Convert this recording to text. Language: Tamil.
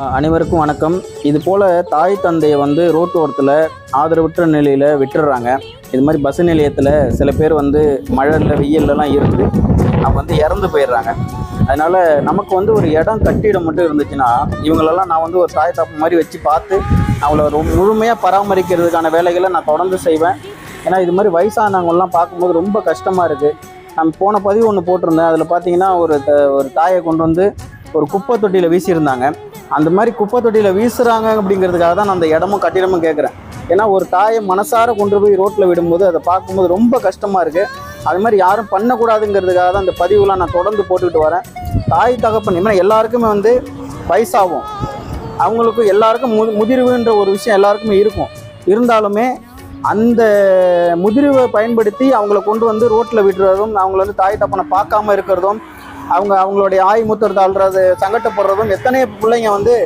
அனைவருக்கும் வணக்கம். இது போல் தாய் தந்தையை வந்து ரோட்டோரத்தில் ஆதரவற்ற நிலையில் விட்டுடுறாங்க இது மாதிரி பஸ் நிலையத்தில் சில பேர் வந்து மழையில் வெயில்லலாம் இருந்து அவங்க வந்து இறந்து போயிடுறாங்க. அதனால் நமக்கு வந்து ஒரு இடம் கட்டிடம் மட்டும் இருந்துச்சுன்னா இவங்களெல்லாம் நான் வந்து ஒரு தாய் தாப்பு மாதிரி வச்சு பார்த்து அவங்கள ரொம்ப முழுமையாக பராமரிக்கிறதுக்கான வேலைகளை நான் தொடர்ந்து செய்வேன். ஏன்னா இது மாதிரி வயசானவங்கலாம் பார்க்கும்போது ரொம்ப கஷ்டமாக இருக்குது நான் போன பதிவு ஒன்று போட்டிருந்தேன். அதில் பார்த்தீங்கன்னா ஒரு த- ஒரு தாயை கொண்டு வந்து ஒரு குப்பை தொட்டியில் வீசியிருந்தாங்க. அந்த மாதிரி குப்பை தொட்டியில் வீசுகிறாங்க அப்படிங்கிறதுக்காக தான் நான் அந்த இடமும் கட்டிடமும் கேட்குறேன் ஏன்னா ஒரு தாயை மனசார கொண்டு போய் ரோட்டில் விடும்போது அதை பார்க்கும்போது ரொம்ப கஷ்டமாக இருக்குது அது மாதிரி யாரும் பண்ணக்கூடாதுங்கிறதுக்காக தான் அந்த பதிவுலாம் நான் தொடர்ந்து போட்டுக்கிட்டு வரேன். தாய் தகப்பன் ஏன்னா எல்லாருக்குமே வந்து வயசாகும். அவங்களுக்கு எல்லாருக்கும் மு முதிர்வுன்ற ஒரு விஷயம் எல்லாருக்குமே இருக்கும். இருந்தாலுமே அந்த முதிர்வை பயன்படுத்தி அவங்கள கொண்டு வந்து ரோட்டில் விடுறதும் அவங்கள வந்து தாய் தப்பனை பார்க்காம இருக்கிறதும் அவங்க அவங்களுடைய ஆய் மூத்தர் தாழ்றது சங்கட்டப்படுறதும் எத்தனை பிள்ளைங்க வந்து